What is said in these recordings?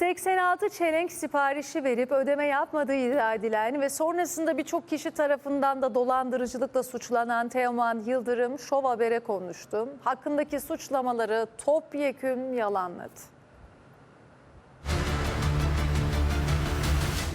86 çelenk siparişi verip ödeme yapmadığı iddia edilen ve sonrasında birçok kişi tarafından da dolandırıcılıkla suçlanan Teoman Yıldırım Şov Haber'e konuştu. Hakkındaki suçlamaları topyekün yalanladı.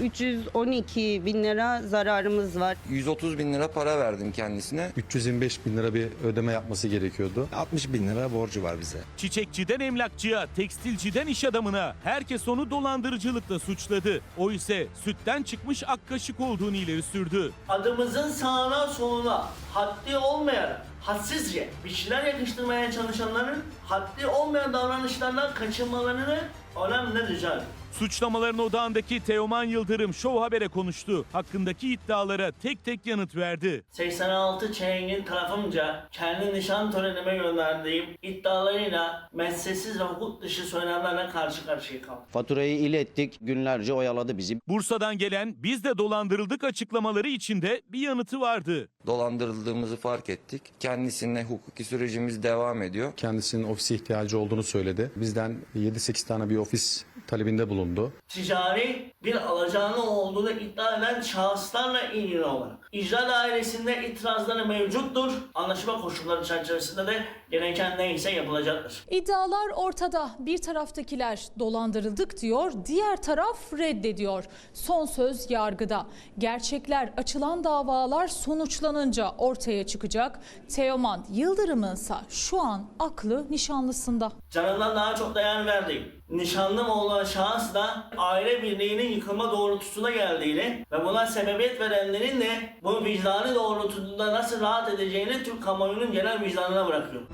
312 bin lira zararımız var. 130 bin lira para verdim kendisine. 325 bin lira bir ödeme yapması gerekiyordu. 60 bin lira borcu var bize. Çiçekçiden emlakçıya, tekstilciden iş adamına herkes onu dolandırıcılıkla suçladı. O ise sütten çıkmış ak kaşık olduğunu ileri sürdü. adımızın sağına soluna haddi olmayan, hadsizce bir şeyler yakıştırmaya çalışanların haddi olmayan davranışlardan kaçınmalarını önemli rica ediyorum. Suçlamaların odağındaki Teoman Yıldırım Show Haber'e konuştu. Hakkındaki iddialara tek tek yanıt verdi. 86 çeyengin tarafımca kendi nişan törenime gönderdiğim iddialarıyla mesleksiz ve hukuk dışı söylemlerle karşı karşıya kaldım. Faturayı ilettik, günlerce oyaladı bizi. Bursa'dan gelen biz de dolandırıldık açıklamaları içinde bir yanıtı vardı. Dolandırıldığımızı fark ettik. Kendisine hukuki sürecimiz devam ediyor. Kendisinin ofise ihtiyacı olduğunu söyledi. Bizden 7-8 tane bir ofis talebinde bulundu. ticari bir alacağını olduğunu iddia eden şahıslarla ilgili olarak icra dairesinde itirazları mevcuttur. Anlaşma koşulları çerçevesinde de gereken neyse yapılacaktır. İddialar ortada. Bir taraftakiler dolandırıldık diyor, diğer taraf reddediyor. Son söz yargıda. Gerçekler açılan davalar sonuçlanınca ortaya çıkacak. Teoman Yıldırım'ınsa şu an aklı nişanlısında. Canından daha çok değer verdiğim, nişanlım olan şahıs da aile birliğinin yıkılma doğrultusuna geldiğini ve buna sebebiyet verenlerin de bu vicdanı doğrultusunda nasıl rahat edeceğini Türk kamuoyunun genel vicdanına bırakıyorum.